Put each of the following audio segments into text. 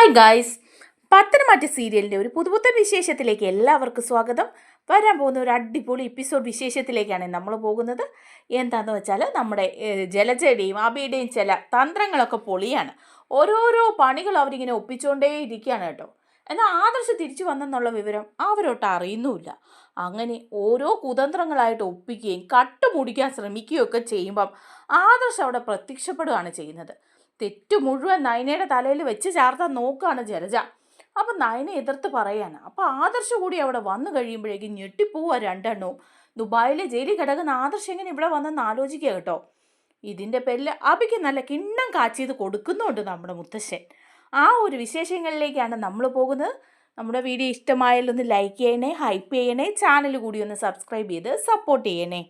Hi guys പത്തനംമാറ്റ സീരിയലിന്റെ ഒരു പുതുപുത്തൻ വിശേഷത്തിലേക്ക് എല്ലാവർക്കും സ്വാഗതം. വരാൻ പോകുന്ന ഒരു അടിപൊളി എപ്പിസോഡ് വിശേഷത്തിലേക്കാണ് നമ്മൾ പോകുന്നത്. എന്താണെന്ന് വെച്ചാൽ നമ്മുടെ ജലജയുടെയും അബിയുടെയും ചില തന്ത്രങ്ങളൊക്കെ പൊളിയാണ്. ഓരോരോ പണികൾ അവരിങ്ങനെ ഒപ്പിച്ചുകൊണ്ടേ ഇരിക്കുകയാണ് കേട്ടോ. എന്നാൽ ആദർശ് തിരിച്ചു വന്നെന്നുള്ള വിവരം അവരോട്ട് അറിയുന്നുമില്ല. അങ്ങനെ ഓരോ കുതന്ത്രങ്ങളായിട്ട് ഒപ്പിക്കുകയും കട്ടുമുടിക്കാൻ ശ്രമിക്കുകയൊക്കെ ചെയ്യുമ്പം ആദർശ് അവിടെ പ്രത്യക്ഷപ്പെടുകയാണ് ചെയ്യുന്നത്. തെറ്റ് മുഴുവൻ നയനയുടെ തലയിൽ വെച്ച് ചാർത്താൻ നോക്കുകയാണ് ജലജ. അപ്പം നയന എതിർത്ത് പറയാണ്. അപ്പോൾ ആദർശ് കൂടി അവിടെ വന്നു കഴിയുമ്പോഴേക്കും ഞെട്ടിപ്പോവുക രണ്ടെണ്ണവും. ദുബായിലെ ജയിലിൽ കിടക്കുന്ന ആദർശ് എങ്ങനെ ഇവിടെ വന്നെന്ന് ആലോചിക്കുക കേട്ടോ. ഇതിന്റെ പേരിൽ അബിക്ക് നല്ല കിണ്ണം കാച്ചിയത് കൊടുക്കുന്നുണ്ട് നമ്മുടെ മുത്തശ്ശൻ. ആ ഒരു വിശേഷങ്ങളിലേക്കാണ് നമ്മൾ പോകുന്നത്. നമ്മുടെ വീഡിയോ ഇഷ്ടമായാലൊന്ന് ലൈക്ക് ചെയ്യണേ ഹൈപ്പ് ചെയ്യണേ ചാനൽ കൂടി ഒന്ന് സബ്സ്ക്രൈബ് ചെയ്ത് സപ്പോർട്ട് ചെയ്യണേ.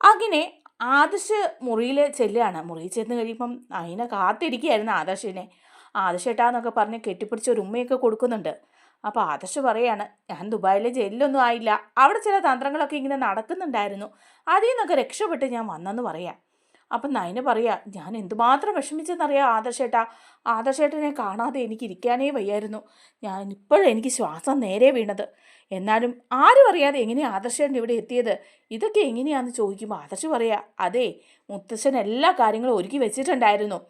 അങ്ങനെ ആദർശ് മുറിയിൽ ചെല്ലുകയാണ്. മുറിയിൽ ചെന്ന് കഴിയുമ്പം അതിനെ കാത്തിരിക്കുകയായിരുന്നു ആദർശിനെ. ആദർശേട്ടാന്നൊക്കെ പറഞ്ഞ് കെട്ടിപ്പിടിച്ച ഒരു ഉമ്മയൊക്കെ കൊടുക്കുന്നുണ്ട്. അപ്പോൾ ആദർശ് പറയാണ് ഞാൻ ദുബായിലെ ജയിലിലൊന്നും ആയില്ല. അവിടെ ചില തന്ത്രങ്ങളൊക്കെ ഇങ്ങനെ നടക്കുന്നുണ്ടായിരുന്നു. അതിൽ നിന്നൊക്കെ രക്ഷപ്പെട്ട് ഞാൻ വന്നെന്ന് പറയാം. അപ്പം നയന് പറയാ ഞാൻ എന്തുമാത്രം വിഷമിച്ചെന്നറിയാം ആദർശേട്ടാ. ആദർശേട്ടനെ കാണാതെ എനിക്ക് ഇരിക്കാനേ വയ്യായിരുന്നു. ഞാൻ ഇപ്പോഴും എനിക്ക് ശ്വാസം നേരെ വീണത്. എന്നാലും ആരും അറിയാതെ എങ്ങനെയാണ് ആദർശേട്ടൻ ഇവിടെ എത്തിയത്? ഇതൊക്കെ എങ്ങനെയാണെന്ന് ചോദിക്കുമ്പോൾ ആദർശ് പറയാ അതെ മുത്തശ്ശൻ എല്ലാ കാര്യങ്ങളും ഒരുക്കി വെച്ചിട്ടുണ്ടായിരുന്നു.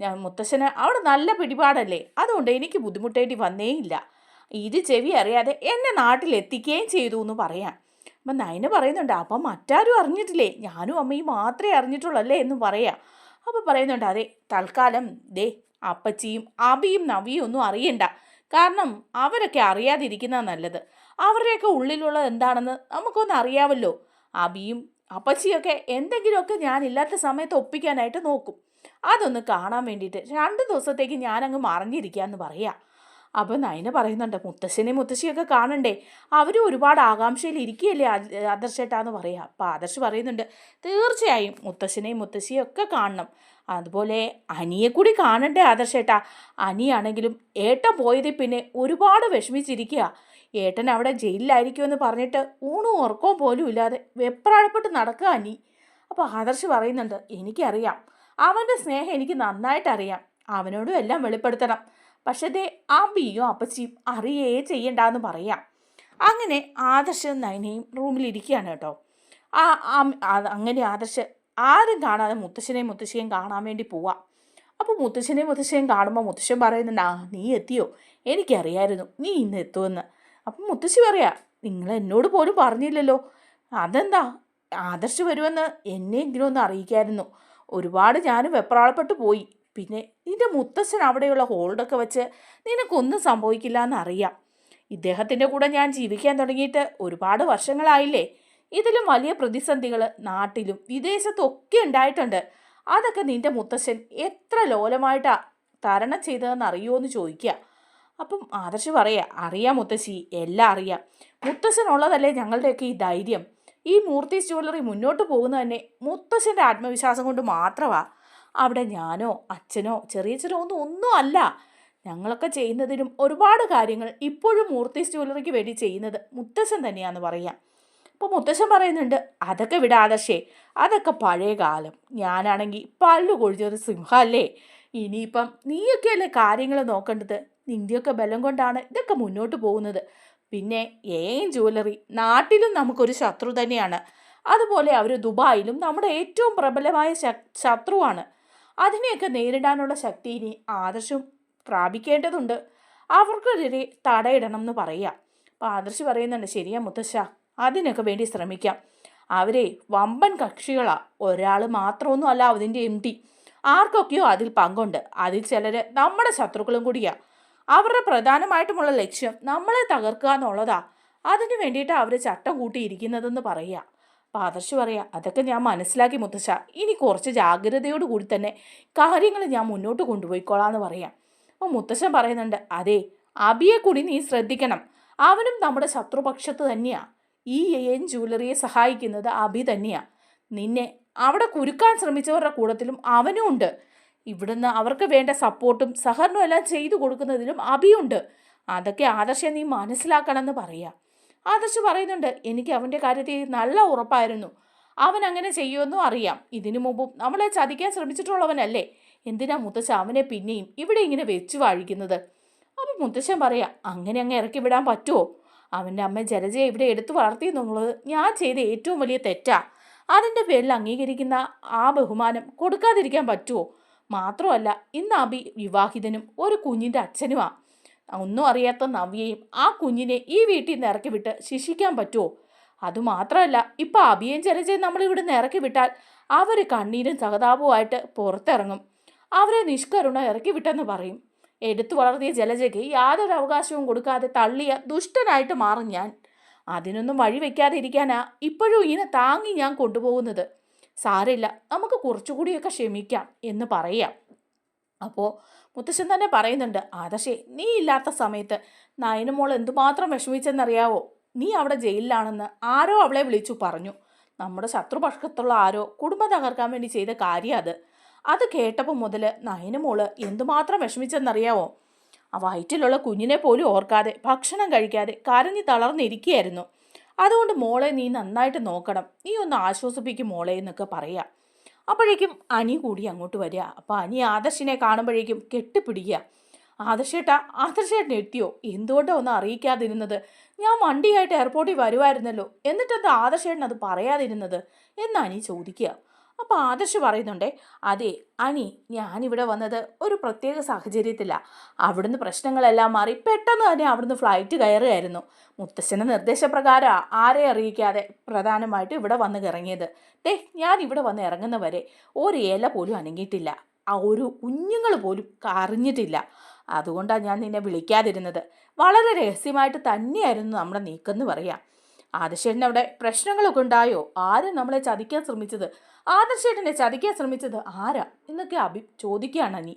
ഞാൻ മുത്തശ്ശന് അവിടെ നല്ല പിടിപാടല്ലേ? അതുകൊണ്ട് എനിക്ക് ബുദ്ധിമുട്ടേണ്ടി വന്നേയില്ല. ഇത് ചെവി അറിയാതെ എന്നെ നാട്ടിലെത്തിക്കുകയും ചെയ്തു എന്ന് പറയാം. അപ്പം നയന പറയുന്നുണ്ട് അപ്പം മറ്റാരും അറിഞ്ഞിട്ടില്ലേ? ഞാനും അമ്മയും മാത്രമേ അറിഞ്ഞിട്ടുള്ളൂ അല്ലേ എന്ന് പറയാം. അപ്പം പറയുന്നുണ്ട് അതെ തൽക്കാലം ദേ അപ്പച്ചിയും അബിയും നവിയും ഒന്നും അറിയണ്ട. കാരണം അവരൊക്കെ അറിയാതിരിക്കുന്ന നല്ലത്. അവരുടെയൊക്കെ ഉള്ളിലുള്ളത് എന്താണെന്ന് നമുക്കൊന്ന് അറിയാമല്ലോ അബിയും അപ്പച്ചിയൊക്കെ എന്തെങ്കിലുമൊക്കെ ഞാനില്ലാത്ത സമയത്ത് ഒപ്പിക്കാനായിട്ട് നോക്കും. അതൊന്ന് കാണാൻ വേണ്ടിയിട്ട് രണ്ട് ദിവസത്തേക്ക് ഞാനങ്ങ് മറിഞ്ഞിരിക്കാമെന്ന് പറയാം. അപ്പോൾ നയന പറയുന്നുണ്ട് മുത്തശ്ശനെ മുത്തശ്ശിയൊക്കെ കാണണ്ടേ? അവരും ഒരുപാട് ആകാംക്ഷയിൽ ഇരിക്കുകയല്ലേ ആദർശേട്ടാന്ന് പറയാം. അപ്പോൾ ആദർശ് പറയുന്നുണ്ട് തീർച്ചയായും മുത്തശ്ശനെയും മുത്തശ്ശിയും ഒക്കെ കാണണം. അതുപോലെ അനിയെ കൂടി കാണണ്ടേ ആദർശേട്ടാ? അനിയാണെങ്കിലും ഏട്ടൻ പോയതിൽ പിന്നെ ഒരുപാട് വിഷമിച്ചിരിക്കുക. ഏട്ടൻ അവിടെ ജയിലിലായിരിക്കുമെന്ന് പറഞ്ഞിട്ട് ഊണും ഉറക്കവും പോലും ഇല്ലാതെ വെപ്രാളപ്പെട്ട് നടക്കുക അനി. അപ്പോൾ ആദർശ് പറയുന്നുണ്ട് എനിക്കറിയാം. അവന്റെ സ്നേഹം എനിക്ക് നന്നായിട്ടറിയാം. അവനോടും എല്ലാം വെളിപ്പെടുത്തണം. പക്ഷേ ദേ ആ ബിയും അപ്പച്ചിയും അറിയേ ചെയ്യണ്ടെന്ന് പറയാം. അങ്ങനെ ആദർശ് നയനയും റൂമിലിരിക്കുകയാണ് കേട്ടോ. ആ അങ്ങനെ ആദർശ് ആരും കാണാതെ മുത്തശ്ശനെയും മുത്തശ്ശിയും കാണാൻ വേണ്ടി പോവാം. അപ്പോൾ മുത്തശ്ശനെയും മുത്തശ്ശിയും കാണുമ്പോൾ മുത്തശ്ശൻ പറയുന്നുണ്ട് ആ നീ എത്തിയോ? എനിക്കറിയായിരുന്നു നീ ഇന്ന് എത്തുമെന്ന്. അപ്പം മുത്തശ്ശി പറയാ നിങ്ങൾ എന്നോട് പോലും പറഞ്ഞില്ലല്ലോ. അതെന്താ? ആദർശ് വരുമെന്ന് എന്നെയെങ്കിലും ഒന്ന് അറിയിക്കായിരുന്നു. ഒരുപാട് ഞാനും വെപ്രാളപ്പെട്ടു പോയി. പിന്നെ നിന്റെ മുത്തശ്ശൻ അവിടെയുള്ള ഹോൾഡൊക്കെ വെച്ച് നിനക്കൊന്നും സംഭവിക്കില്ല എന്നറിയാം ഇദ്ദേഹത്തിന്റെ കൂടെ ഞാൻ ജീവിക്കാൻ തുടങ്ങിയിട്ട് ഒരുപാട് വർഷങ്ങളായില്ലേ? ഇതിലും വലിയ പ്രതിസന്ധികൾ നാട്ടിലും വിദേശത്തും ഒക്കെ ഉണ്ടായിട്ടുണ്ട്. അതൊക്കെ നിന്റെ മുത്തശ്ശൻ എത്ര ലോലമായിട്ടാ തരണം ചെയ്തതെന്ന് അറിയുമോ എന്ന് ചോദിക്കുക. അപ്പം ആദർശ് പറയാ അറിയാം മുത്തശ്ശി എല്ലാം അറിയാം. മുത്തശ്ശനുള്ളതല്ലേ ഞങ്ങളുടെയൊക്കെ ഈ ധൈര്യം. ഈ മൂർത്തി ജ്വല്ലറി മുന്നോട്ട് പോകുന്നത് തന്നെ മുത്തശ്ശന്റെ ആത്മവിശ്വാസം കൊണ്ട് മാത്രമാണ് അവിടെ ഞാനോ അച്ഛനോ ചെറിയച്ഛനോ ഒന്നും ഒന്നും അല്ല. ഞങ്ങളൊക്കെ ചെയ്യുന്നതിനും ഒരുപാട് കാര്യങ്ങൾ ഇപ്പോഴും മൂർത്തി ജ്വല്ലറിക്ക് വേണ്ടി ചെയ്യുന്നത് മുത്തശ്ശൻ തന്നെയാണെന്ന് പറയാം. അപ്പോൾ മുത്തശ്ശൻ പറയുന്നുണ്ട് അതൊക്കെ വിട ആദർശേ അതൊക്കെ പഴയ കാലം. ഞാനാണെങ്കിൽ പല്ലു കൊഴിഞ്ഞൊരു സിംഹമല്ലേ ഇനിയിപ്പം നീയൊക്കെയല്ലേ കാര്യങ്ങൾ നോക്കേണ്ടത്? നിന്റെയൊക്കെ ബലം കൊണ്ടാണ് ഇതൊക്കെ മുന്നോട്ട് പോകുന്നത്. പിന്നെ ഏൻ ജ്വല്ലറി നാട്ടിലും നമുക്കൊരു ശത്രു തന്നെയാണ്. അതുപോലെ അവർ ദുബായിലും നമ്മുടെ ഏറ്റവും പ്രബലമായ ശത്രുവാണ്. അതിനെയൊക്കെ നേരിടാനുള്ള ശക്തി ഇനി ആദർശം പ്രാപിക്കേണ്ടതുണ്ട്. അവർക്കെതിരെ തടയിടണം എന്ന് പറയുക. അപ്പോൾ ആദർശ് പറയുന്നുണ്ട് ശരിയാ മുത്തശ്ശ അതിനൊക്കെ വേണ്ടി ശ്രമിക്കാം. അവരെ വമ്പൻ കക്ഷികളാ. ഒരാൾ മാത്രമൊന്നും അല്ല അതിന്റെ എം ടി ആർക്കൊക്കെയോ അതിൽ പങ്കുണ്ട്. അതിൽ ചിലർ നമ്മുടെ ശത്രുക്കളും കൂടിയാ. അവരുടെ പ്രധാനമായിട്ടുമുള്ള ലക്ഷ്യം നമ്മളെ തകർക്കുക എന്നുള്ളതാ. അതിന് വേണ്ടിയിട്ട് അവർ ചട്ടം കൂട്ടിയിരിക്കുന്നതെന്ന് പറയുക. അപ്പോൾ ആദർശ് പറയാ. അതൊക്കെ ഞാൻ മനസ്സിലാക്കി മുത്തശ്ശ. ഇനി കുറച്ച് ജാഗ്രതയോട് കൂടി തന്നെ കാര്യങ്ങൾ ഞാൻ മുന്നോട്ട് കൊണ്ടുപോയിക്കോളാന്ന് പറയാം. അപ്പോൾ മുത്തശ്ശൻ പറയുന്നുണ്ട് അതെ അബിയെ കൂടി നീ ശ്രദ്ധിക്കണം. അവനും നമ്മുടെ ശത്രുപക്ഷത്ത് തന്നെയാണ് ഈ എയൻ ജ്വല്ലറിയെ സഹായിക്കുന്നത് അബി തന്നെയാണ് നിന്നെ അവിടെ കുരുക്കാൻ ശ്രമിച്ചവരുടെ കൂട്ടത്തിലും അവനും ഉണ്ട്. ഇവിടുന്ന് അവർക്ക് വേണ്ട സപ്പോർട്ടും സഹകരണവും എല്ലാം ചെയ്തു കൊടുക്കുന്നതിലും അബിയുണ്ട്. അതൊക്കെ ആദർശം നീ മനസ്സിലാക്കണമെന്ന് പറയാം. ആദർശ് പറയുന്നുണ്ട് എനിക്ക് അവന്റെ കാര്യത്തിൽ നല്ല ഉറപ്പായിരുന്നു. അവൻ അങ്ങനെ ചെയ്യുമെന്നും അറിയാം. ഇതിനു മുമ്പും നമ്മളെ ചതിക്കാൻ ശ്രമിച്ചിട്ടുള്ളവനല്ലേ. എന്തിനാ മുത്തശ്ശ അവനെ പിന്നെയും ഇവിടെ ഇങ്ങനെ വെച്ചു വാഴിക്കുന്നത്? അപ്പം മുത്തശ്ശൻ പറയാം അങ്ങനെ അങ്ങ് ഇറക്കി വിടാൻ പറ്റുമോ അവന്റെ അമ്മ ജലജയെ ഇവിടെ എടുത്തു വളർത്തി എന്നുള്ളത് ഞാൻ ചെയ്ത ഏറ്റവും വലിയ തെറ്റാ. അതിന്റെ പേരിൽ അംഗീകരിക്കുന്ന ആ ബഹുമാനം കൊടുക്കാതിരിക്കാൻ പറ്റുമോ മാത്രമല്ല ഇന്ന് അബി വിവാഹിതനും ഒരു കുഞ്ഞിന്റെ അച്ഛനുമാ. ഒന്നും അറിയാത്ത നവ്യയും ആ കുഞ്ഞിനെ ഈ വീട്ടിൽ നിന്ന് ഇറക്കി വിട്ട് ശിക്ഷിക്കാൻ പറ്റുമോ അതുമാത്രമല്ല ഇപ്പം അഭിയും ചരജയും നമ്മളിവിടെ നിന്ന് ഇറക്കി വിട്ടാൽ അവർ കണ്ണീരും സഹതാപവുമായിട്ട് പുറത്തിറങ്ങും. അവരെ നിഷ്കരുണ ഇറക്കി വിട്ടെന്ന് പറയും. എടുത്തു വളർത്തിയ ജലജയ്ക്ക് യാതൊരു അവകാശവും കൊടുക്കാതെ തള്ളിയ ദുഷ്ടനായിട്ട് മാറും ഞാൻ. അതിനൊന്നും വഴി വെക്കാതെ ഇരിക്കാനാ ഇപ്പോഴും ഇങ്ങനെ താങ്ങി ഞാൻ കൊണ്ടുപോകുന്നത്. സാരില്ല നമുക്ക് കുറച്ചുകൂടിയൊക്കെ ക്ഷമിക്കാം എന്ന് പറയാം. അപ്പോൾ മുത്തശ്ശൻ തന്നെ പറയുന്നുണ്ട് ആദർശേ നീ ഇല്ലാത്ത സമയത്ത് നയനുമോൾ എന്തുമാത്രം വിഷമിച്ചെന്നറിയാവോ? നീ അവിടെ ജയിലിലാണെന്ന് ആരോ അവളെ വിളിച്ചു പറഞ്ഞു. നമ്മുടെ ശത്രുപക്ഷത്തുള്ള ആരോ കുടുംബം തകർക്കാൻ വേണ്ടി ചെയ്ത കാര്യം അത്. അത് കേട്ടപ്പോൾ മുതൽ നയനുമോൾ എന്തുമാത്രം വിഷമിച്ചെന്നറിയാവോ? ആ വയറ്റിലുള്ള കുഞ്ഞിനെ പോലും ഓർക്കാതെ ഭക്ഷണം കഴിക്കാതെ കരഞ്ഞു തളർന്നിരിക്കുകയായിരുന്നു. അതുകൊണ്ട് മോളെ നീ നന്നായിട്ട് നോക്കണം. നീ ഒന്ന് ആശ്വസിപ്പിക്കും മോളെ എന്നൊക്കെ പറയാം. അപ്പോഴേക്കും അനി കൂടി അങ്ങോട്ട് വരിക. അപ്പോൾ അനി ആദർശിനെ കാണുമ്പോഴേക്കും കെട്ടിപ്പിടിക്കുക. ആദർശേട്ടാ ആദർശേട്ടൻ എത്തിയോ? എന്തുകൊണ്ടോ ഒന്ന് അറിയിക്കാതിരുന്നത്? ഞാൻ വണ്ടിയായിട്ട് എയർപോർട്ടിൽ വരുമായിരുന്നല്ലോ എന്നിട്ടെന്താ ആദർശേട്ടൻ അത് പറയാതിരുന്നത്? എന്ന് അനി ചോദിക്കുക. അപ്പോൾ ആദർശ് പറയുന്നുണ്ടേ അതെ അനി ഞാനിവിടെ വന്നത് ഒരു പ്രത്യേക സാഹചര്യത്തിലാണ് അവിടുന്ന് പ്രശ്നങ്ങളെല്ലാം മാറി പെട്ടെന്ന് തന്നെ അവിടുന്ന് ഫ്ലൈറ്റ് കയറുകയായിരുന്നു. മുത്തശ്ശന്റെ നിർദ്ദേശപ്രകാരം ആരെ അറിയിക്കാതെ പ്രധാനമായിട്ടും ഇവിടെ വന്ന് ഇറങ്ങിയത് ദേ ഞാൻ ഇവിടെ വന്ന് ഇറങ്ങുന്നവരെ ഒരു ഇല പോലും അനങ്ങിയിട്ടില്ല. ആ ഒരു കുഞ്ഞുങ്ങൾ പോലും അറിഞ്ഞിട്ടില്ല അതുകൊണ്ടാണ് ഞാൻ നിന്നെ വിളിക്കാതിരുന്നത്. വളരെ രഹസ്യമായിട്ട് തന്നെയായിരുന്നു നമ്മുടെ നീക്കെന്ന് പറയാം. ആദർശേട്ടൻ അവിടെ പ്രശ്നങ്ങളൊക്കെ ഉണ്ടായോ? ആരും നമ്മളെ ചതിക്കാൻ ശ്രമിച്ചത്? ആദർശേട്ടനെ ചതിക്കാൻ ശ്രമിച്ചത് ആരാ? എന്നൊക്കെ അഭി ചോദിക്കുകയാണ് നീ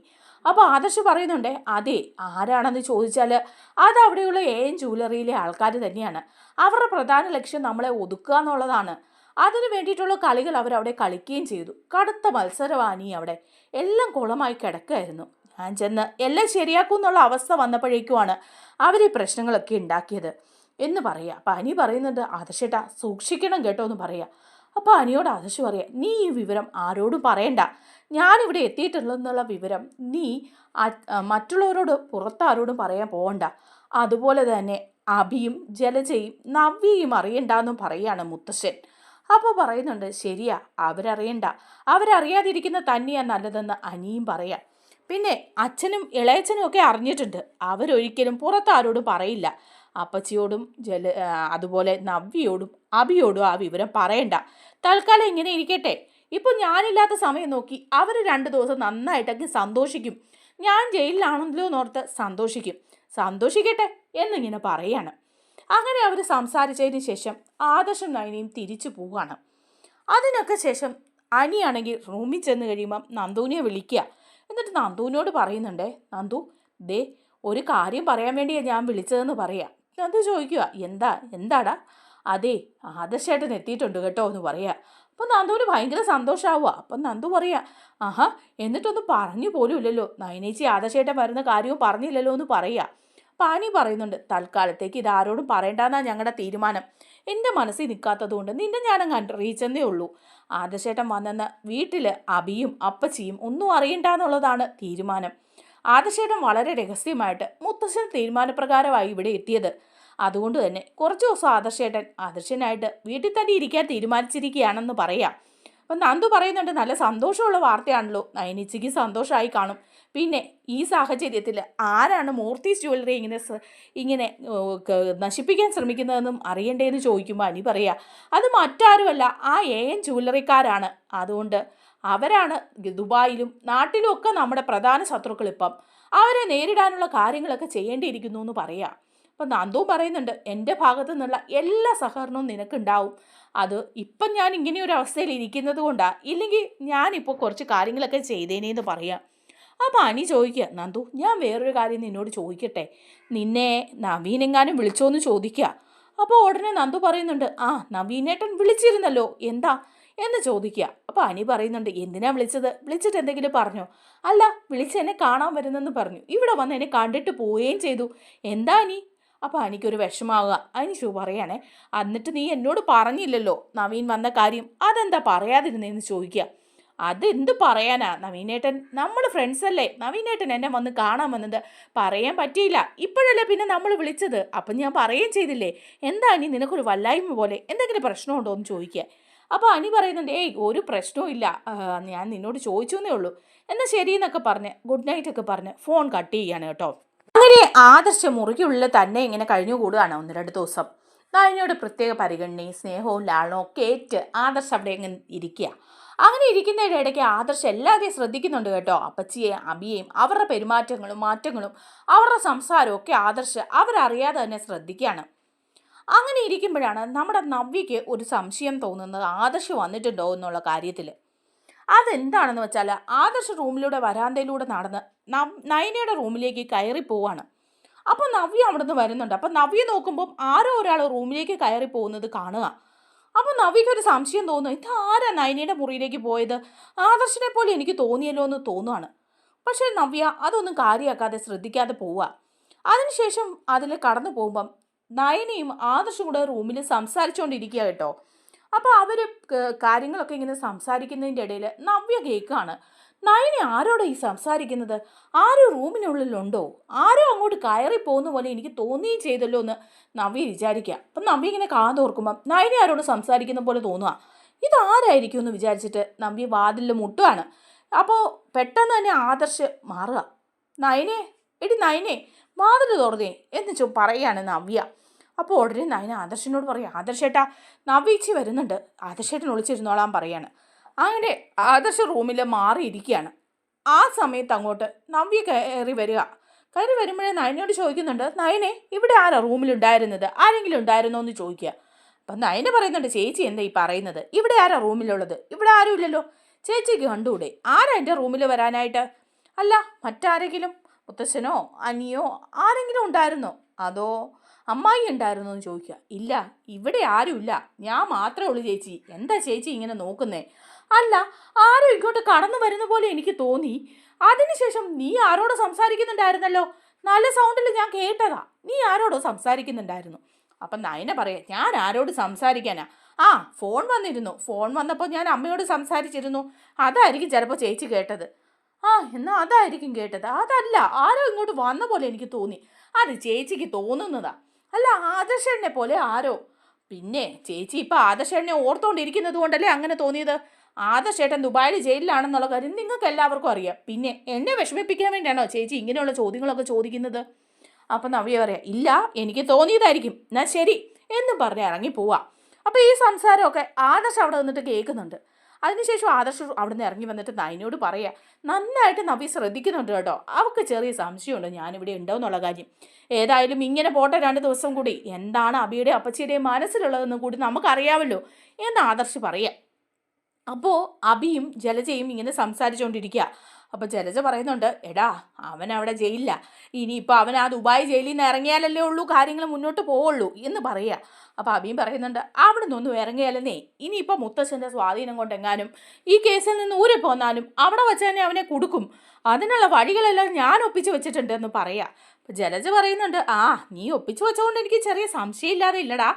അപ്പോൾ ആദർശ് പറയുന്നുണ്ടേ അതെ ആരാണെന്ന് ചോദിച്ചാൽ അത് അവിടെയുള്ള എ എൻ ജൂവലറിയിലെ ആൾക്കാർ തന്നെയാണ്. അവരുടെ പ്രധാന ലക്ഷ്യം നമ്മളെ ഒതുക്കുക എന്നുള്ളതാണ്. അതിനു വേണ്ടിയിട്ടുള്ള കളികൾ അവരവിടെ കളിക്കുകയും ചെയ്തു. കടുത്ത മത്സരവാനി അവിടെ. എല്ലാം കുളമായി കിടക്കുകയായിരുന്നു. ഞാൻ ചെന്ന് എല്ലാം ശരിയാക്കും എന്നുള്ള അവസ്ഥ വന്നപ്പോഴേക്കുമാണ് അവർ ഈ പ്രശ്നങ്ങളൊക്കെ ഉണ്ടാക്കിയത്. എന്ന് പറയുക. അപ്പം അനി പറയുന്നുണ്ട് ആദർശേട്ടാ സൂക്ഷിക്കണം കേട്ടോ എന്ന് പറയുക. അപ്പോൾ അനിയോട് ആദർശ് പറയുക നീ ഈ വിവരം ആരോടും പറയണ്ട. ഞാനിവിടെ എത്തിയിട്ടുള്ളതെന്നുള്ള വിവരം നീ മറ്റുള്ളവരോട് പുറത്താരോടും പറയാൻ പോകണ്ട അതുപോലെ തന്നെ അഭിയും ജലജയും നവ്യയും അറിയണ്ടെന്നും പറയുകയാണ് മുത്തശ്ശൻ. അപ്പോൾ പറയുന്നുണ്ട് ശരിയാ അവരറിയണ്ട. അവരറിയാതിരിക്കുന്ന തന്നെയാ നല്ലതെന്ന് അനിയും പറയാം. പിന്നെ അച്ഛനും ഇളയച്ഛനും ഒക്കെ അറിഞ്ഞിട്ടുണ്ട്. അവരൊരിക്കലും പുറത്താരോടും പറയില്ല. അപ്പച്ചിയോടും ജല അതുപോലെ നവ്യയോടും അബിയോടും ആ വിവരം പറയണ്ട. തൽക്കാലം ഇങ്ങനെ ഇരിക്കട്ടെ. ഇപ്പം ഞാനില്ലാത്ത സമയം നോക്കി അവർ രണ്ട് ദിവസം നന്നായിട്ടൊക്കെ സന്തോഷിക്കും. ഞാൻ ജയിലിലാണല്ലോ എന്നോർത്ത് സന്തോഷിക്കും. സന്തോഷിക്കട്ടെ എന്നിങ്ങനെ പറയാണ്. അങ്ങനെ അവർ സംസാരിച്ചതിന് ശേഷം ആദർശം നയനയും തിരിച്ചു പോവുകയാണ് അതിനൊക്കെ ശേഷം അനിയാണെങ്കിൽ റൂമിൽ ചെന്ന് കഴിയുമ്പം നന്ദുവിനെ വിളിക്കുക. എന്നിട്ട് നന്ദുവിനോട് പറയുന്നുണ്ടേ നന്ദു ദേ ഒരു കാര്യം പറയാൻ വേണ്ടിയാണ് ഞാൻ വിളിച്ചതെന്ന് പറയാം. നന്ദു ചോദിക്കുക എന്താ എന്താടാ? അതെ ആദർശേട്ടൻ എത്തിയിട്ടുണ്ട് കേട്ടോ എന്ന് പറയുക അപ്പം നന്ദുവിന് ഭയങ്കര സന്തോഷമാവുക അപ്പം നന്ദു പറയുക ആഹാ എന്നിട്ടൊന്നും പറഞ്ഞു പോലും ഇല്ലല്ലോ. നയനേച്ചി ആദർശേട്ടൻ വരുന്ന കാര്യവും പറഞ്ഞില്ലല്ലോ എന്ന് പറയുക പാനി പറയുന്നുണ്ട് തൽക്കാലത്തേക്ക് ഇത് ആരോടും പറയണ്ടെന്നാണ് ഞങ്ങളുടെ തീരുമാനം. എന്റെ മനസ്സിൽ നിൽക്കാത്തതുകൊണ്ട് നിന്നെ ഞാനങ്ങ് അറിയിച്ചെന്നേ ഉള്ളൂ. ആദർശേട്ടൻ വന്നെന്ന് വീട്ടിൽ അബിയും അപ്പച്ചിയും ഒന്നും അറിയണ്ടെന്നുള്ളതാണ് തീരുമാനം. ആദർശേട്ടൻ വളരെ രഹസ്യമായിട്ട് മുത്തശ്ശൻ തീരുമാനപ്രകാരമായി ഇവിടെ എത്തിയത്. അതുകൊണ്ട് തന്നെ കുറച്ച് ദിവസം ആദർശേട്ടൻ ആദർശനായിട്ട് വീട്ടിൽ തന്നെ ഇരിക്കാൻ തീരുമാനിച്ചിരിക്കുകയാണെന്ന് പറയാം. അപ്പം നന്ദു പറയുന്നുണ്ട് നല്ല സന്തോഷമുള്ള വാർത്തയാണല്ലോ. നയനിച്ചയ്ക്ക് സന്തോഷമായി കാണും. പിന്നെ ഈ സാഹചര്യത്തിൽ ആരാണ് മൂർത്തി ജ്വല്ലറി ഇങ്ങനെ ഇങ്ങനെ നശിപ്പിക്കാൻ ശ്രമിക്കുന്നതെന്നും അറിയണ്ടേന്ന് ചോദിക്കുമ്പോൾ അനി പറയാ അത് മറ്റാരുമല്ല ആ എ എൻ ജ്വല്ലറിക്കാരാണ്. അതുകൊണ്ട് അവരാണ് ദുബായിലും നാട്ടിലും ഒക്കെ നമ്മുടെ പ്രധാന ശത്രുക്കൾ ഇപ്പം. അവരെ നേരിടാനുള്ള കാര്യങ്ങളൊക്കെ ചെയ്യേണ്ടിയിരിക്കുന്നു എന്ന് പറയാം. അപ്പം നന്ദു പറയുന്നുണ്ട് എന്റെ ഭാഗത്തു നിന്നുള്ള എല്ലാ സഹകരണവും നിനക്കുണ്ടാവും. അത് ഇപ്പം ഞാൻ ഇങ്ങനെ ഒരു അവസ്ഥയിൽ ഇരിക്കുന്നത് കൊണ്ടാണ് ഇല്ലെങ്കിൽ ഞാനിപ്പോൾ കുറച്ച് കാര്യങ്ങളൊക്കെ ചെയ്തേനേന്ന് പറയാം. അപ്പോൾ അനി ചോദിക്കുക നന്ദു ഞാൻ വേറൊരു കാര്യം നിന്നോട് ചോദിക്കട്ടെ? നിന്നെ നവീനെങ്ങാനും വിളിച്ചോന്ന് ചോദിക്കുക അപ്പോൾ ഉടനെ നന്ദു പറയുന്നുണ്ട് ആ നവീനേട്ടൻ വിളിച്ചിരുന്നല്ലോ എന്താ? എന്ന് ചോദിക്കുക അപ്പോൾ അനി പറയുന്നുണ്ട് എന്തിനാ വിളിച്ചത്? വിളിച്ചിട്ട് എന്തെങ്കിലും പറഞ്ഞോ? അല്ല വിളിച്ച് എന്നെ കാണാൻ വരുന്നെന്ന് പറഞ്ഞു. ഇവിടെ വന്ന് എന്നെ കണ്ടിട്ട് പോവുകയും ചെയ്തു. എന്താ അനി? അപ്പോൾ എനിക്കൊരു വിഷമാവുക. അനിഷു പറയാനേ എന്നിട്ട് നീ എന്നോട് പറഞ്ഞില്ലല്ലോ നവീൻ വന്ന കാര്യം? അതെന്താ പറയാതിരുന്നേന്ന് ചോദിക്കുക അതെന്ത് പറയാനാ? നവീനേട്ടൻ നമ്മൾ ഫ്രണ്ട്സ് അല്ലേ? നവീനേട്ടൻ എന്നെ വന്ന് കാണാൻ വന്നത് പറയാൻ പറ്റിയില്ല. ഇപ്പോഴല്ലേ പിന്നെ നമ്മൾ വിളിച്ചത്? അപ്പം ഞാൻ പറയുകയും ചെയ്തില്ലേ? എന്താ അനി നിനക്കൊരു വല്ലായ്മ പോലെ? എന്തെങ്കിലും പ്രശ്നമുണ്ടോ എന്ന് ചോദിക്കുക അപ്പോൾ അനി പറയുന്നുണ്ട് ഏയ് ഒരു പ്രശ്നവും ഇല്ല. ഞാൻ നിന്നോട് ചോദിച്ചു എന്നേ ഉള്ളൂ. എന്നാൽ ശരി എന്നൊക്കെ പറഞ്ഞ് ഗുഡ് നൈറ്റ് ഒക്കെ പറഞ്ഞ് ഫോൺ കട്ട് ചെയ്യാണ് കേട്ടോ. അങ്ങനെ ആദർശ മുറിക്കുള്ളിൽ തന്നെ ഇങ്ങനെ കഴിഞ്ഞു കൂടുകയാണ് ഒന്ന് രണ്ട് ദിവസം. നയനയോട് പ്രത്യേക പരിഗണനയും സ്നേഹവും ലാളനവും ഒക്കെ ഏറ്റ് ആദർശ് അവിടെ ഇങ്ങനെ ഇരിക്കുക. അങ്ങനെ ഇരിക്കുന്നതിന്റെ ഇടയ്ക്ക് ആദർശ് എല്ലാവരെയും ശ്രദ്ധിക്കുന്നുണ്ട് കേട്ടോ. അപ്പച്ചിയെയും അബിയെയും അവരുടെ പെരുമാറ്റങ്ങളും മാറ്റങ്ങളും അവരുടെ സംസാരവും ഒക്കെ ആദർശ് അവരറിയാതെ തന്നെ ശ്രദ്ധിക്കുകയാണ്. അങ്ങനെ ഇരിക്കുമ്പോഴാണ് നമ്മുടെ നവ്യയ്ക്ക് ഒരു സംശയം തോന്നുന്നത്. ആദർശ് വന്നിട്ടുണ്ടോ എന്നുള്ള കാര്യത്തിൽ അതെന്താണെന്ന് വെച്ചാൽ ആദർശ് റൂമിലൂടെ വരാന്തയിലൂടെ നടന്ന് നയനയുടെ റൂമിലേക്ക് കയറി പോവാണ്. അപ്പോൾ നവ്യ അവിടെ നിന്ന് വരുന്നുണ്ട്. അപ്പോൾ നവ്യ നോക്കുമ്പോൾ ആരോ ഒരാൾ റൂമിലേക്ക് കയറി പോകുന്നത് കാണുക. അപ്പോൾ നവ്യയ്ക്ക് ഒരു സംശയം തോന്നുന്നു ഇത് ആരാ നയനയുടെ മുറിയിലേക്ക് പോയത്? ആദർശനെ പോലെ എനിക്ക് തോന്നിയല്ലോ എന്ന് തോന്നുവാണ്. പക്ഷേ നവ്യ അതൊന്നും കാര്യമാക്കാതെ ശ്രദ്ധിക്കാതെ പോവുക അതിനുശേഷം അതിൽ കടന്നു പോകുമ്പം നയനയും ആദർശും കൂടെ റൂമിൽ സംസാരിച്ചുകൊണ്ടിരിക്കുക കേട്ടോ. അപ്പോൾ അവർ കാര്യങ്ങളൊക്കെ ഇങ്ങനെ സംസാരിക്കുന്നതിന്റെ ഇടയിൽ നവ്യ കേൾക്കുകയാണ് നയനെ ആരോടാ ഈ സംസാരിക്കുന്നത്? ആരോ റൂമിനുള്ളിലുണ്ടോ? ആരോ അങ്ങോട്ട് കയറി പോകുന്ന പോലെ എനിക്ക് തോന്നുകയും ചെയ്തല്ലോ എന്ന് നവ്യ വിചാരിക്കുക അപ്പം നവ്യ ഇങ്ങനെ കാതോർക്കുമ്പം നയനെ ആരോട് സംസാരിക്കുന്ന പോലെ തോന്നുക ഇതാരായിരിക്കും എന്ന് വിചാരിച്ചിട്ട് നവ്യ വാതിലിൽ മുട്ടുകയാണ് അപ്പോൾ പെട്ടെന്ന് തന്നെ ആദർശ് മാറുക. നയനെ എടി നയനെ വാതിൽ തുറന്നേ എന്ന് ചോ പറയുകയാണ് നവ്യ. അപ്പോൾ ഉടനെ നയന ആദർശനോട് പറയും ആദർശേട്ടാ നവീച്ചി വരുന്നുണ്ട്. ആദർശേട്ടൻ ഒളിച്ചിരുന്നോളാൻ പറയാണ്. അങ്ങനെ ആദർശ റൂമിൽ മാറിയിരിക്കുകയാണ് ആ സമയത്ത് അങ്ങോട്ട് നവ്യ കയറി വരിക. കയറി വരുമ്പോഴേ നയനോട് ചോദിക്കുന്നുണ്ട് നയനെ ഇവിടെ ആരാ റൂമിലുണ്ടായിരുന്നത്? ആരെങ്കിലും ഉണ്ടായിരുന്നോ എന്ന് ചോദിക്കുക. അപ്പം നയന പറയുന്നുണ്ട് ചേച്ചി എന്താ ഈ പറയുന്നത്? ഇവിടെ ആരാ റൂമിലുള്ളത്? ഇവിടെ ആരും ഇല്ലല്ലോ. ചേച്ചിക്ക് കണ്ടുകൂടെ? ആരാ എന്റെ റൂമിൽ വരാനായിട്ട്? അല്ല മറ്റാരെങ്കിലും? മുത്തശ്ശനോ അനിയോ ആരെങ്കിലും ഉണ്ടായിരുന്നോ? അതോ അമ്മായി ഉണ്ടായിരുന്നോ എന്ന് ചോദിക്കുക. ഇല്ല ഇവിടെ ആരുമില്ല. ഞാൻ മാത്രമേ ഉള്ളൂ ചേച്ചി. എന്താ ചേച്ചി ഇങ്ങനെ നോക്കുന്നേ? അല്ല ആരും ഇങ്ങോട്ട് കടന്നു വരുന്ന പോലെ എനിക്ക് തോന്നി. അതിനുശേഷം നീ ആരോടോ സംസാരിക്കുന്നുണ്ടായിരുന്നല്ലോ? നല്ല സൗണ്ടിൽ ഞാൻ കേട്ടതാ. നീ ആരോടോ സംസാരിക്കുന്നുണ്ടായിരുന്നു? അപ്പം നയന പറയാം ഞാൻ ആരോട് സംസാരിക്കാനാ? ആ ഫോൺ വന്നിരുന്നു. ഫോൺ വന്നപ്പോൾ ഞാൻ അമ്മയോട് സംസാരിച്ചിരുന്നു. അതായിരിക്കും ചിലപ്പോൾ ചേച്ചി കേട്ടത്. ആ എന്നാൽ അതായിരിക്കും കേട്ടത്. അതല്ല ആരോ ഇങ്ങോട്ട് വന്ന പോലെ എനിക്ക് തോന്നി. അത് ചേച്ചിക്ക് തോന്നുന്നതാ. അല്ല ആദർശനെ പോലെ ആരോ? പിന്നെ ചേച്ചി ഇപ്പം ആദർശനെ ഓർത്തോണ്ടിരിക്കുന്നത് കൊണ്ടല്ലേ അങ്ങനെ തോന്നിയത്? ആദർശേട്ടൻ ദുബായിൽ ജയിലിലാണെന്നുള്ള കാര്യം നിങ്ങൾക്ക് എല്ലാവർക്കും അറിയാം. പിന്നെ എന്നെ വിഷമിപ്പിക്കാൻ വേണ്ടിയാണോ ചേച്ചി ഇങ്ങനെയുള്ള ചോദ്യങ്ങളൊക്കെ ചോദിക്കുന്നത്? അപ്പം നവ്യ പറയാം ഇല്ല എനിക്ക് തോന്നിയതായിരിക്കും. എന്നാൽ ശരി എന്നും പറഞ്ഞ് ഇറങ്ങി പോവാം അപ്പോൾ ഈ സംസാരമൊക്കെ ആദർശ് അവിടെ നിന്നിട്ട് കേൾക്കുന്നുണ്ട്. അതിനുശേഷം ആദർശ് അവിടെ നിന്ന് ഇറങ്ങി വന്നിട്ട് നയനോട് പറയുക നന്നായിട്ട് നവി ശ്രദ്ധിക്കുന്നുണ്ട് കേട്ടോ. അവൾക്ക് ചെറിയ സംശയമുണ്ട്. ഞാനിവിടെ എന്നുള്ള കാര്യം. ഏതായാലും ഇങ്ങനെ പോട്ടെ രണ്ട് ദിവസം കൂടി. എന്താണ് അബിയുടെ അപ്പച്ചിയുടെയും മനസ്സിലുള്ളതെന്ന് കൂടി നമുക്കറിയാമല്ലോ എന്ന് ആദർശ് പറയുക അപ്പോൾ അബിയും ജലജയും ഇങ്ങനെ സംസാരിച്ചുകൊണ്ടിരിക്കുക അപ്പോൾ ജലജ പറയുന്നുണ്ട് എടാ അവൻ അവിടെ ജയിലില്ല ഇനിയിപ്പോൾ അവൻ ആ ദുബായ് ജയിലിൽ നിന്ന് ഇറങ്ങിയാലല്ലേ ഉള്ളൂ കാര്യങ്ങൾ മുന്നോട്ട് പോവുള്ളൂ എന്ന് പറയുക അപ്പോൾ അബിയും പറയുന്നുണ്ട് അവിടെ നിന്നൊന്നും ഇറങ്ങിയാലെന്നേ ഇനിയിപ്പോൾ മുത്തശ്ശന്റെ സ്വാധീനം കൊണ്ടെങ്ങാനും ഈ കേസിൽ നിന്ന് ഊരെ പോന്നാലും അവിടെ വെച്ച് തന്നെ അവനെ കൊടുക്കും. അതിനുള്ള വഴികളെല്ലാം ഞാൻ ഒപ്പിച്ച് വെച്ചിട്ടുണ്ട് എന്ന് പറയാം. ജലജ പറയുന്നുണ്ട് ആ നീ ഒപ്പിച്ച് വെച്ചുകൊണ്ട് എനിക്ക് ചെറിയ സംശയമില്ലാതെ ഇല്ലടാ.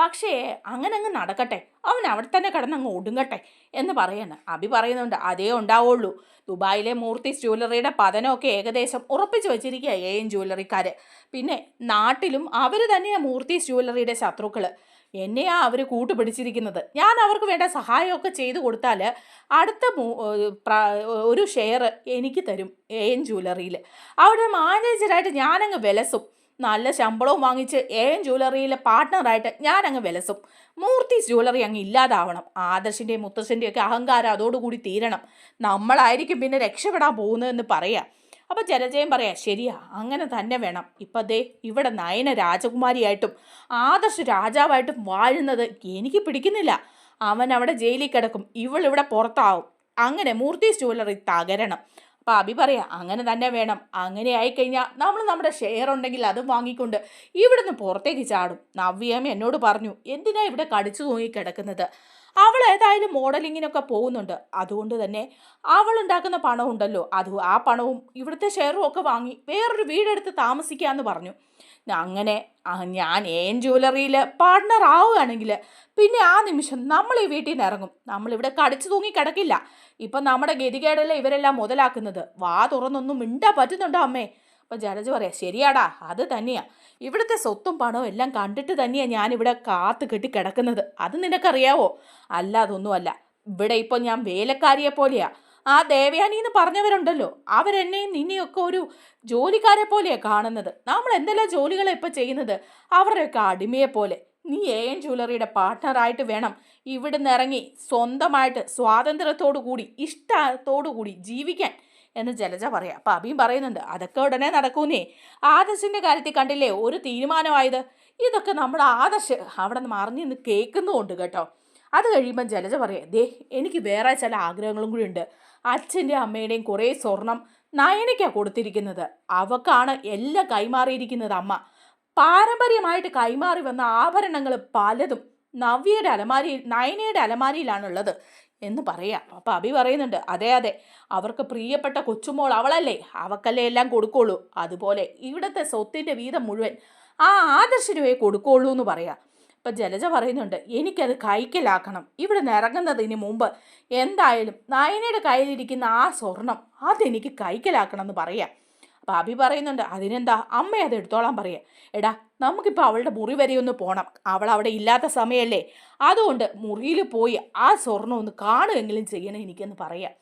പക്ഷേ അങ്ങനെ അങ്ങ് നടക്കട്ടെ. അവൻ അവിടെ തന്നെ കിടന്നങ്ങ് ഒടുങ്ങട്ടെ എന്ന് പറയാണ്. അബി പറയുന്നുണ്ട് അതേ ഉണ്ടാവുള്ളൂ. ദുബായിലെ മൂർത്തിസ് ജ്വല്ലറിയുടെ പതനമൊക്കെ ഏകദേശം ഉറപ്പിച്ചു വെച്ചിരിക്കുക എൻ ജ്വല്ലറിക്കാർ പിന്നെ നാട്ടിലും അവർ തന്നെയാണ് മൂർത്തിസ് ജ്വല്ലറിയുടെ ശത്രുക്കൾ എന്നെയാ അവർ കൂട്ടുപിടിച്ചിരിക്കുന്നത്? ഞാൻ അവർക്ക് വേണ്ട സഹായമൊക്കെ ചെയ്തു കൊടുത്താൽ അടുത്ത ഒരു ഷെയർ എനിക്ക് തരും എ എൻ ജ്വല്ലറിയിൽ അവിടെ മാനേജറായിട്ട് ഞാനങ്ങ് വിലസും. നല്ല ശമ്പളവും വാങ്ങിച്ച് എ എൻ ജ്വല്ലറിയിലെ പാർട്ട്ണറായിട്ട് ഞാനങ്ങ് വിലസും. മൂർത്തി ജ്വല്ലറി അങ്ങ് ഇല്ലാതാവണം. ആദർശിന്റെയും മുത്തശ്ശന്റെയും ഒക്കെ അഹങ്കാരം അതോടുകൂടി തീരണം. നമ്മളായിരിക്കും പിന്നെ രക്ഷപ്പെടാൻ പോകുന്നതെന്ന് പറയാം. അപ്പോൾ ജലജയം പറയാം ശരിയാ അങ്ങനെ തന്നെ വേണം. ഇപ്പം ദേ ഇവിടെ നയന രാജകുമാരിയായിട്ടും ആദർശ രാജാവായിട്ടും വാഴുന്നത് എനിക്ക് പിടിക്കുന്നില്ല. അവൻ അവിടെ ജയിലിൽ കിടക്കും. ഇവൾ ഇവിടെ പുറത്താവും. അങ്ങനെ മൂർത്തി ജ്വല്ലറി തകരണം. അപ്പോൾ അബി പറയാം അങ്ങനെ തന്നെ വേണം. അങ്ങനെ ആയിക്കഴിഞ്ഞാൽ നമ്മൾ നമ്മുടെ ഷെയർ ഉണ്ടെങ്കിൽ അത് വാങ്ങിക്കൊണ്ട് ഇവിടുന്ന് പുറത്തേക്ക് ചാടും. നവ്യാമ എന്നോട് പറഞ്ഞു എന്തിനാ ഇവിടെ കടിച്ചു തൂങ്ങി കിടക്കുന്നത്? അവൾ ഏതായാലും മോഡലിങ്ങിനൊക്കെ പോകുന്നുണ്ട്. അതുകൊണ്ട് തന്നെ അവൾ ഉണ്ടാക്കുന്ന പണം ഉണ്ടല്ലോ. അത് ആ പണവും ഇവിടുത്തെ ഷെയറും ഒക്കെ വാങ്ങി വേറൊരു വീടെടുത്ത് താമസിക്കാമെന്ന് പറഞ്ഞു. അങ്ങനെ ഞാൻ ഏൻ ജ്വല്ലറിയിൽ പാർട്ട്ണർ ആവുകയാണെങ്കിൽ പിന്നെ ആ നിമിഷം നമ്മൾ ഈ വീട്ടിൽ നിന്ന് ഇറങ്ങും. നമ്മളിവിടെ കടിച്ചു തൂങ്ങി കിടക്കില്ല. ഇപ്പം നമ്മുടെ ഗതികേടല്ലേ ഇവരെല്ലാം മുതലാക്കുന്നത്? വാ തുറന്നൊന്നും മിണ്ടാ പറ്റുന്നുണ്ടോ അമ്മേ? അപ്പം ജഡജ് പറയാം ശരിയാടാ അത് തന്നെയാ. ഇവിടുത്തെ സ്വത്തും പണവും എല്ലാം കണ്ടിട്ട് തന്നെയാണ് ഞാനിവിടെ കാത്തു കെട്ടി കിടക്കുന്നത്. അത് നിനക്കറിയാവോ? അല്ല അതൊന്നുമല്ല ഇവിടെ ഇപ്പോൾ ഞാൻ വേലക്കാരിയെ പോലെയാ. ആ ദേവയാനി എന്ന് പറഞ്ഞവരുണ്ടല്ലോ. അവരെന്നെയും നിന്നെയൊക്കെ ഒരു ജോലിക്കാരെ പോലെയാണ് കാണുന്നത്. നമ്മൾ എന്തെല്ലാം ജോലികളാണ് ഇപ്പോൾ ചെയ്യുന്നത്? അവരുടെയൊക്കെ അടിമയെ പോലെ നീ എ എൻ ജ്വല്ലറിയുടെ പാർട്ട്ണറായിട്ട് വേണം. ഇവിടുന്ന് ഇറങ്ങി സ്വന്തമായിട്ട് സ്വാതന്ത്ര്യത്തോടു കൂടി ഇഷ്ടത്തോടു കൂടി ജീവിക്കാൻ എന്ന് ജലജ പറയാം. അപ്പം അബിയും പറയുന്നുണ്ട് അതൊക്കെ ഉടനെ നടക്കൂന്നേ. ആദർശിന്റെ കാര്യത്തിൽ കണ്ടില്ലേ ഒരു തീരുമാനമായത്? ഇതൊക്കെ നമ്മുടെ ആദർശ് അവിടെ നിന്ന് മറിഞ്ഞു നിന്ന് കേൾക്കുന്നുമുണ്ട് കേട്ടോ. അത് കഴിയുമ്പം ജലജ പറയാം ദേ എനിക്ക് വേറെ ചില ആഗ്രഹങ്ങളും കൂടി ഉണ്ട്. അച്ഛന്റെയും അമ്മയുടെയും കുറേ സ്വർണം നയനയ്ക്കാണ് കൊടുത്തിരിക്കുന്നത്. അവക്കാണ് എല്ലാം കൈമാറിയിരിക്കുന്നത് അമ്മ. പാരമ്പര്യമായിട്ട് കൈമാറി വന്ന ആഭരണങ്ങൾ പലതും നവ്യയുടെ അലമാരിയിൽ നയനയുടെ അലമാരിയിലാണുള്ളത് എന്ന് പറയാം. അപ്പം അഭി പറയുന്നുണ്ട് അതെ അതെ അവർക്ക് പ്രിയപ്പെട്ട കൊച്ചുമോൾ അവളല്ലേ? അവക്കല്ലേ എല്ലാം കൊടുക്കുള്ളൂ. അതുപോലെ ഇവിടുത്തെ സ്വത്തിന്റെ വീതം മുഴുവൻ ആ ആദർശനുവേ കൊടുക്കുള്ളൂ എന്ന് പറയാം. ഇപ്പം ജലജ പറയുന്നുണ്ട് എനിക്കത് കൈക്കലാക്കണം. ഇവിടെ നിന്ന് ഇറങ്ങുന്നതിന് മുമ്പ് എന്തായാലും നയനയുടെ കയ്യിലിരിക്കുന്ന ആ സ്വർണം അതെനിക്ക് കൈക്കലാക്കണം എന്ന് പറയാം. അഭി പറയുന്നുണ്ട് അതിനെന്താ? അമ്മ അത് എടുത്തോളാൻ പറയാം. എടാ നമുക്കിപ്പോൾ അവളുടെ മുറി വരെ ഒന്ന് പോകണം അവൾ അവിടെ ഇല്ലാത്ത സമയമല്ലേ അതുകൊണ്ട് മുറിയിൽ പോയി ആ സ്വർണം ഒന്ന് കാണുമെങ്കിലും ചെയ്യണം എനിക്കെന്ന് പറയാം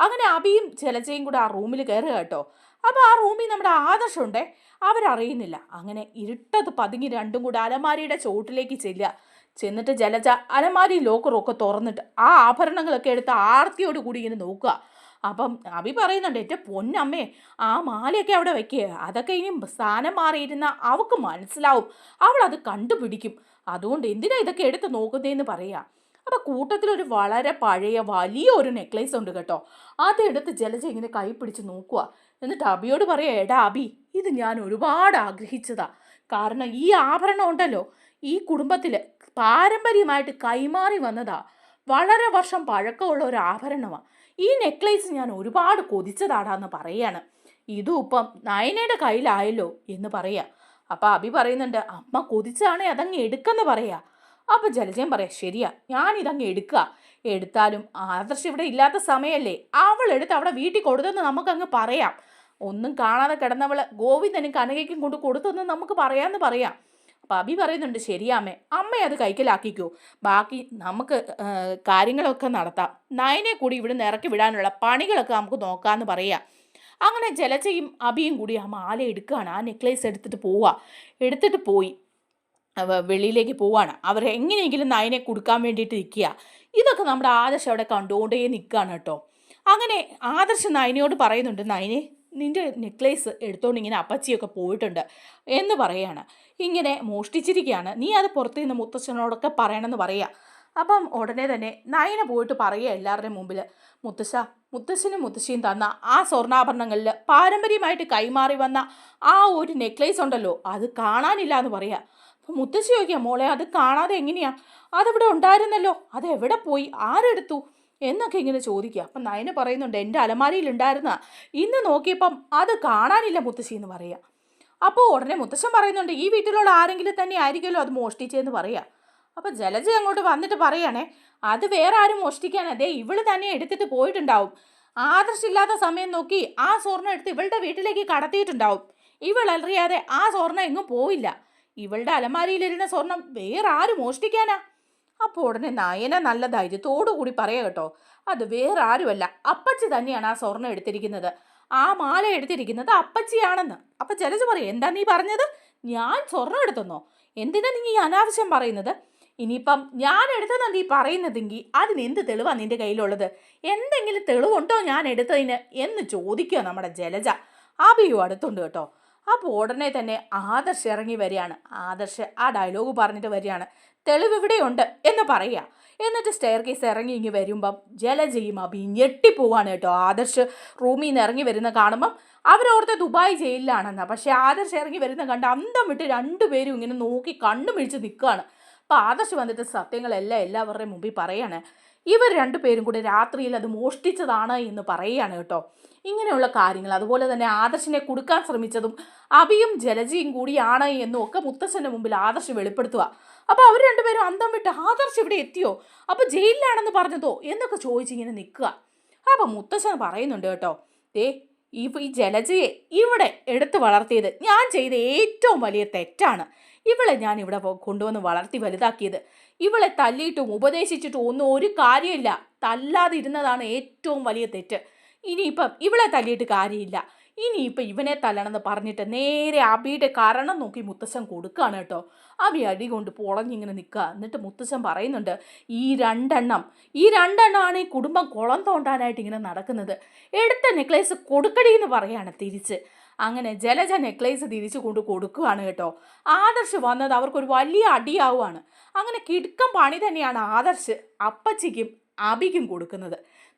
അങ്ങനെ അബിയും ജലജയും കൂടെ ആ റൂമിൽ കയറുക കേട്ടോ. അപ്പോൾ ആ റൂമിൽ നമ്മുടെ ആദർശമുണ്ടേ അവരറിയുന്നില്ല. അങ്ങനെ ഇരുട്ടത് പതുങ്ങി രണ്ടും കൂടെ അലമാരിയുടെ ചോട്ടിലേക്ക് ചെല്ലുക. ചെന്നിട്ട് ജലജ അലമാരി ലോക്കറൊക്കെ തുറന്നിട്ട് ആ ആഭരണങ്ങളൊക്കെ എടുത്ത് ആർത്തിയോട് കൂടി ഇങ്ങനെ നോക്കുക. അപ്പം അഭി പറയുന്നുണ്ട് എന്റെ പൊന്നമ്മേ ആ മാലയൊക്കെ അവിടെ വെക്കുക അതൊക്കെ ഇനി സ്ഥാനം മാറിയിരുന്ന അവൾക്ക് മനസ്സിലാവും. അവൾ അത് കണ്ടുപിടിക്കും. അതുകൊണ്ട് എന്തിനാ ഇതൊക്കെ എടുത്ത് നോക്കുന്നതെന്ന് പറയാം. അപ്പം കൂട്ടത്തിലൊരു വളരെ പഴയ വലിയ ഒരു നെക്ലേസ് ഉണ്ട് കേട്ടോ. അതെടുത്ത് ജലജ ഇങ്ങനെ കൈ പിടിച്ച് നോക്കുക എന്നിട്ട് അബിയോട് പറയാം എടാ അബി ഇത് ഞാൻ ഒരുപാട് ആഗ്രഹിച്ചതാ. കാരണം ഈ ആഭരണം ഉണ്ടല്ലോ ഈ കുടുംബത്തിൽ പാരമ്പര്യമായിട്ട് കൈമാറി വന്നതാ. വളരെ വർഷം പഴക്കമുള്ള ഒരു ആഭരണമാണ് ഈ നെക്ലേസ് ഞാൻ ഒരുപാട് കൊതിച്ചതാടാന്ന് പറയാണ്. ഇതും ഇപ്പം നയനയുടെ കയ്യിലായല്ലോ എന്ന് പറയാ. അപ്പം അബി പറയുന്നുണ്ട് അമ്മ കൊതിച്ചാണേ അതങ്ങ് എടുക്കെന്ന് പറയാ. അപ്പം ജലജയം പറയാം ശരിയാ ഞാൻ ഇതങ്ങ് എടുക്ക. എടുത്താലും ആദർശ് ഇവിടെ ഇല്ലാത്ത സമയമല്ലേ അവൾ എടുത്ത് അവിടെ വീട്ടിൽ കൊടുത്തെന്ന് നമുക്കങ്ങ് പറയാം. ഒന്നും കാണാതെ കിടന്നവൾ ഗോവിന്ദനും കനകയ്ക്കും കൊണ്ട് കൊടുത്തെന്ന് നമുക്ക് പറയാമെന്ന് പറയാം. അബി പറയുന്നുണ്ട് ശരിയാമ്മേ അമ്മ അത് കൈക്കലാക്കിക്കോ. ബാക്കി നമുക്ക് കാര്യങ്ങളൊക്കെ നടത്താം. നയനെ കൂടി ഇവിടുന്ന് ഇറക്കി വിടാനുള്ള പണികളൊക്കെ നമുക്ക് നോക്കാമെന്ന് പറയാം. അങ്ങനെ ജലജയും അബിയും കൂടി ആ മാല എടുക്കുകയാണ് ആ നെക്ലേസ് എടുത്തിട്ട് പോവുക എടുത്തിട്ട് പോയി. വെളിയിലേക്ക് പോവാണ്. അവർ എങ്ങനെയെങ്കിലും നയനെ കൊടുക്കാൻ വേണ്ടിയിട്ട് നിൽക്കുക ഇതൊക്കെ നമ്മുടെ ആദർശ് അവിടെ കണ്ടുകൊണ്ടേ നിൽക്കുകയാണ് കേട്ടോ. അങ്ങനെ ആദർശ് നയനയോട് പറയുന്നുണ്ട് നയനെ നിന്റെ നെക്ലേസ് എടുത്തോണ്ട് ഇങ്ങനെ അപ്പച്ചിയൊക്കെ പോയിട്ടുണ്ട് എന്ന് പറയാണ്. ഇങ്ങനെ മോഷ്ടിച്ചിരിക്കുകയാണ്. നീ അത് പുറത്ത് നിന്ന് മുത്തച്ഛനോടൊക്കെ പറയണമെന്ന് പറയുക. അപ്പം ഉടനെ തന്നെ നയന പോയിട്ട് പറയുക എല്ലാവരുടെയും മുമ്പിൽ മുത്തശ്ശ മുത്തശ്ശനും മുത്തശ്ശിയും തന്ന ആ സ്വർണാഭരണങ്ങളിൽ പാരമ്പര്യമായിട്ട് കൈമാറി വന്ന ആ ഒരു നെക്ലേസ് ഉണ്ടല്ലോ അത് കാണാനില്ല എന്ന് പറയുക. അപ്പം മുത്തശ്ശി ചോദിക്കുക മോളെ അത് കാണാതെ എങ്ങനെയാ? അതവിടെ ഉണ്ടായിരുന്നല്ലോ അത് എവിടെ പോയി? ആരെടുത്തു? എന്നൊക്കെ ഇങ്ങനെ ചോദിക്കുക. അപ്പം നയന പറയുന്നുണ്ട് എന്റെ അലമാരിയിൽ ഉണ്ടായിരുന്ന ഇന്ന് നോക്കിയപ്പം അത് കാണാനില്ല മുത്തശ്ശി എന്ന് പറയാ അപ്പോൾ ഉടനെ മുത്തശ്ശൻ പറയുന്നുണ്ട് ഈ വീട്ടിലുള്ള ആരെങ്കിലും തന്നെ ആയിരിക്കുമല്ലോ അത് മോഷ്ടിച്ചതെന്ന് പറയാ. അപ്പോൾ ജലജ അങ്ങോട്ട് വന്നിട്ട് പറയണേ അത് വേറെ ആരും മോഷ്ടിക്കാൻ അതെ ഇവൾ തന്നെ എടുത്തിട്ട് പോയിട്ടുണ്ടാവും. ആദർശില്ലാത്ത സമയം നോക്കി ആ സ്വർണം എടുത്ത് ഇവളുടെ വീട്ടിലേക്ക് കടത്തിയിട്ടുണ്ടാവും. ഇവൾ അറിയാതെ ആ സ്വർണം എങ്ങും പോയില്ല ഇവളുടെ അലമാരിയിലിരുന്ന സ്വർണം വേറെ ആരും മോഷ്ടിക്കാനാ. അപ്പോൾ ഉടനെ നയന നല്ല ധൈര്യത്തോടു കൂടി പറയാം കേട്ടോ അത് വേറെ ആരുമല്ല. അപ്പച്ചി തന്നെയാണ് ആ സ്വർണം എടുത്തിരിക്കുന്നത്. ആ മാല എടുത്തിരിക്കുന്നത് അപ്പച്ചിയാണെന്ന്. അപ്പം ജലജ പറയും എന്താ നീ പറഞ്ഞത്? ഞാൻ സ്വർണം എടുത്തെന്നോ? എന്തിനാ നീ ഈ അനാവശ്യം പറയുന്നത്? ഇനിയിപ്പം ഞാൻ എടുത്തതാ നീ പറയുന്നതെങ്കിൽ അതിന് എന്ത് തെളിവാണ് നിന്റെ കയ്യിലുള്ളത്? എന്തെങ്കിലും തെളിവുണ്ടോ ഞാൻ എടുത്തതിന്? എന്ന് ചോദിക്കോ നമ്മുടെ ജലജ. അബിയു അടുത്തുണ്ട് കേട്ടോ. അപ്പോൾ ഉടനെ തന്നെ ആദർശ് ഇറങ്ങി വരികയാണ്. ആദർശ് ആ ഡയലോഗ് പറഞ്ഞിട്ട് വരികയാണ്. തെളിവ് ഇവിടെയുണ്ട് എന്ന് പറയുക. എന്നിട്ട് സ്റ്റെയർ കേസ് ഇറങ്ങി ഇങ്ങി വരുമ്പം ജലജയും അഭി ഞെട്ടിപ്പോവാണ് കേട്ടോ. ആദർശ് റൂമിൽ നിന്ന് ഇറങ്ങി വരുന്ന കാണുമ്പം അവരോർത്ത് ദുബായ് ജയിലിലാണെന്ന്. പക്ഷേ ആദർശ് ഇറങ്ങി വരുന്ന കണ്ട് അന്തം വിട്ട് രണ്ടുപേരും ഇങ്ങനെ നോക്കി കണ്ണു മിഴിച്ച് നിൽക്കുകയാണ് അപ്പോൾ ആദർശ് വന്നിട്ട് സത്യങ്ങളെല്ലാം എല്ലാവരുടെയും മുമ്പിൽ പറയാണ്. ഇവർ രണ്ടുപേരും കൂടി രാത്രിയിൽ അത് മോഷ്ടിച്ചതാണ് എന്ന് പറയുകയാണ് കേട്ടോ. ഇങ്ങനെയുള്ള കാര്യങ്ങൾ. അതുപോലെ തന്നെ ആദർശിനെ കൊടുക്കാൻ ശ്രമിച്ചതും അഭിയും ജലജയും കൂടിയാണ് എന്നും ഒക്കെ മുത്തശ്ശന്റെ മുമ്പിൽ ആദർശ് വെളിപ്പെടുത്തുക അപ്പോൾ അവർ രണ്ടുപേരും അന്തം വിട്ട് ആദർശ് ഇവിടെ എത്തിയോ? അപ്പോൾ ജയിലിലാണെന്ന് പറഞ്ഞതോ? എന്നൊക്കെ ചോദിച്ചിങ്ങനെ നിൽക്കുക. അപ്പോൾ മുത്തശ്ശൻ പറയുന്നുണ്ട് കേട്ടോ ദേ ഈ ഈ ജലജയെ ഇവിടെ എടുത്ത് വളർത്തിയത് ഞാൻ ചെയ്ത ഏറ്റവും വലിയ തെറ്റാണ്. ഇവളെ ഞാൻ ഇവിടെ കൊണ്ടുവന്ന് വളർത്തി വലുതാക്കിയത്. ഇവളെ തല്ലിയിട്ടും ഉപദേശിച്ചിട്ടും ഒന്നും ഒരു കാര്യമില്ല. തല്ലാതിരുന്നതാണ് ഏറ്റവും വലിയ തെറ്റ്. ഇനിയിപ്പം ഇവളെ തല്ലിയിട്ട് കാര്യമില്ല. ഇനിയിപ്പം ഇവനെ തല്ലണമെന്ന് പറഞ്ഞിട്ട് നേരെ അബിയുടെ കാരണം നോക്കി മുത്തശ്ശൻ കൊടുക്കുകയാണ് കേട്ടോ. അബി അടി കൊണ്ട് പൊളഞ്ഞിങ്ങനെ നിൽക്കുക എന്നിട്ട് മുത്തശ്ശൻ പറയുന്നുണ്ട് ഈ രണ്ടെണ്ണം ഈ രണ്ടെണ്ണമാണ് ഈ കുടുംബം കുളം തോണ്ടാനായിട്ട് ഇങ്ങനെ നടക്കുന്നത്. എടുത്ത നെക്ലേസ് കൊടുക്കടി എന്ന് പറയാണ് തിരിച്ച്. അങ്ങനെ ജലജ നെക്ലേസ് തിരിച്ചു കൊണ്ട് കൊടുക്കുകയാണ് കേട്ടോ. ആദർശ് വന്നത് അവർക്കൊരു വലിയ അടിയാവുകയാണ് അങ്ങനെ കിടുക്കം പണി തന്നെയാണ് ആദർശ് അപ്പച്ചിക്കും അബിക്കും കൊടുക്കുന്നത്.